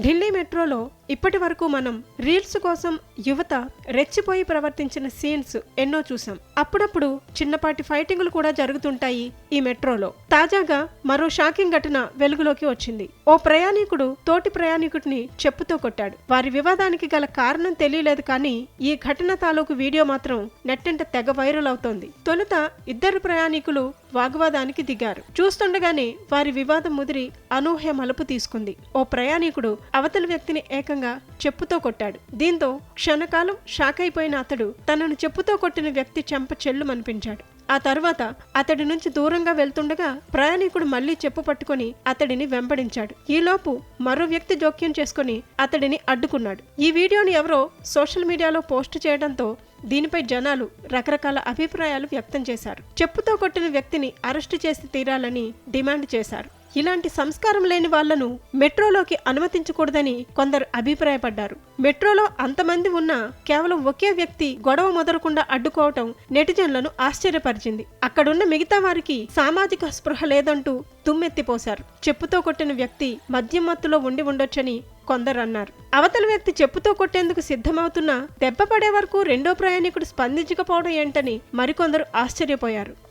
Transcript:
ఢిల్లీ మెట్రోలో ఇప్పటి వరకు మనం రీల్స్ కోసం యువత రెచ్చిపోయి ప్రవర్తించిన సీన్స్ ఎన్నో చూసాం అప్పుడప్పుడు చిన్నపాటి ఫైటింగులు కూడా జరుగుతుంటాయి ఈ మెట్రోలో. తాజాగా మరో షాకింగ్ ఘటన వెలుగులోకి వచ్చింది. ఓ ప్రయాణికుడు తోటి ప్రయాణికుడిని చెప్పుతో కొట్టాడు. వారి వివాదానికి గల కారణం తెలియలేదు కానీ ఈ ఘటన తాలూకు వీడియో మాత్రం నెట్టంట తెగ వైరల్ అవుతోంది. తొలుత ఇద్దరు ప్రయాణికులు వాగ్వాదానికి దిగారు. చూస్తుండగానే వారి వివాదం ముదిరి అనూహ్య మలుపు తీసుకుంది. ఓ ప్రయాణికుడు అవతలి వ్యక్తిని ఏకంగా చెప్పుతో కొట్టాడు. దీంతో క్షణకాలం షాక్ అయిపోయిన అతడు తనను చెప్పుతో కొట్టిన వ్యక్తి చెంప చెల్లుమనిపించాడు. ఆ తర్వాత అతడి నుంచి దూరంగా వెళ్తుండగా ప్రయాణికుడు మళ్ళీ చెప్పు పట్టుకొని అతడిని వెంబడించాడు. ఈలోపు మరో వ్యక్తి జోక్యం చేసుకుని అతడిని అడ్డుకున్నాడు. ఈ వీడియోని ఎవరో సోషల్ మీడియాలో పోస్ట్ చేయడంతో దీనిపై జనాలు రకరకాల అభిప్రాయాలు వ్యక్తం చేశారు. చెప్పుతో కొట్టిన వ్యక్తిని అరెస్టు చేసి తీరాలని డిమాండ్ చేశారు. ఇలాంటి సంస్కారం లేని వాళ్ళను మెట్రోలోకి అనుమతించకూడదని కొందరు అభిప్రాయపడ్డారు. మెట్రోలో అంతమంది ఉన్నా కేవలం ఒకే వ్యక్తి గొడవ మొదలకుండా అడ్డుకోవటం నెటిజన్లను ఆశ్చర్యపరిచింది. అక్కడున్న మిగతా వారికి సామాజిక స్పృహ లేదంటూ దుమ్మెత్తిపోశారు. చెప్పుతో కొట్టిన వ్యక్తి మద్యం మత్తులో ఉండి ఉండొచ్చని కొందరు అన్నారు. అవతల వ్యక్తి చెప్పుతో కొట్టేందుకు సిద్ధమవుతున్నా దెబ్బ పడే వరకు రెండో ప్రయాణికుడు స్పందించకపోవడం ఏంటని మరికొందరు ఆశ్చర్యపోయారు.